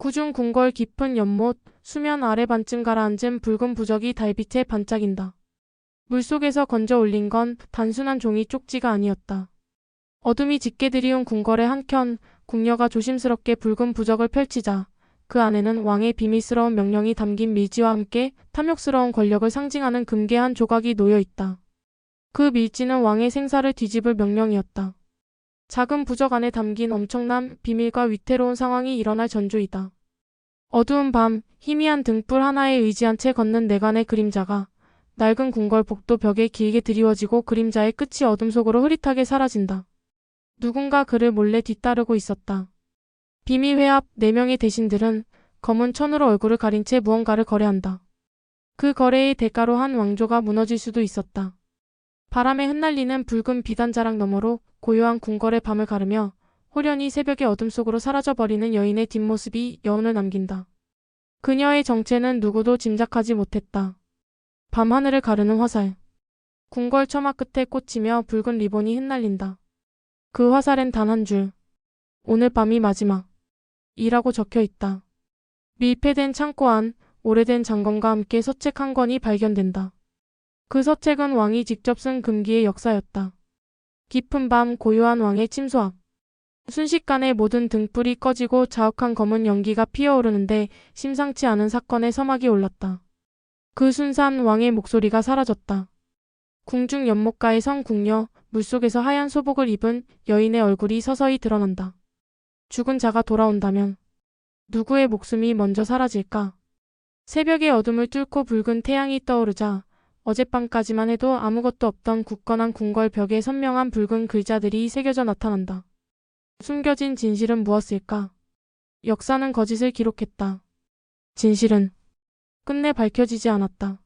구중 궁궐 깊은 연못, 수면 아래 반쯤 가라앉은 붉은 부적이 달빛에 반짝인다. 물속에서 건져 올린 건 단순한 종이 쪽지가 아니었다. 어둠이 짙게 들이운 궁궐의 한켠, 궁녀가 조심스럽게 붉은 부적을 펼치자 그 안에는 왕의 비밀스러운 명령이 담긴 밀지와 함께 탐욕스러운 권력을 상징하는 금괴 한 조각이 놓여 있다. 그 밀지는 왕의 생사를 뒤집을 명령이었다. 작은 부적 안에 담긴 엄청난 비밀과 위태로운 상황이 일어날 전조이다. 어두운 밤, 희미한 등불 하나에 의지한 채 걷는 내관의 그림자가 낡은 궁궐 복도 벽에 길게 드리워지고 그림자의 끝이 어둠 속으로 흐릿하게 사라진다. 누군가 그를 몰래 뒤따르고 있었다. 비밀 회합 4명의 대신들은 검은 천으로 얼굴을 가린 채 무언가를 거래한다. 그 거래의 대가로 한 왕조가 무너질 수도 있었다. 바람에 흩날리는 붉은 비단자락 너머로 고요한 궁궐의 밤을 가르며 호련히 새벽의 어둠 속으로 사라져버리는 여인의 뒷모습이 여운을 남긴다. 그녀의 정체는 누구도 짐작하지 못했다. 밤하늘을 가르는 화살. 궁궐 처마 끝에 꽂히며 붉은 리본이 흩날린다. 그 화살엔 단 한 줄. 오늘 밤이 마지막. 이라고 적혀 있다. 밀폐된 창고 안 오래된 장검과 함께 서책 한 권이 발견된다. 그 서책은 왕이 직접 쓴 금기의 역사였다. 깊은 밤 고요한 왕의 침소 앞. 순식간에 모든 등불이 꺼지고 자욱한 검은 연기가 피어오르는데 심상치 않은 사건의 서막이 올랐다. 그 순산 왕의 목소리가 사라졌다. 궁중 연못가의 성궁녀, 물속에서 하얀 소복을 입은 여인의 얼굴이 서서히 드러난다. 죽은 자가 돌아온다면 누구의 목숨이 먼저 사라질까? 새벽의 어둠을 뚫고 붉은 태양이 떠오르자 어젯밤까지만 해도 아무것도 없던 굳건한 궁궐 벽에 선명한 붉은 글자들이 새겨져 나타난다. 숨겨진 진실은 무엇일까? 역사는 거짓을 기록했다. 진실은 끝내 밝혀지지 않았다.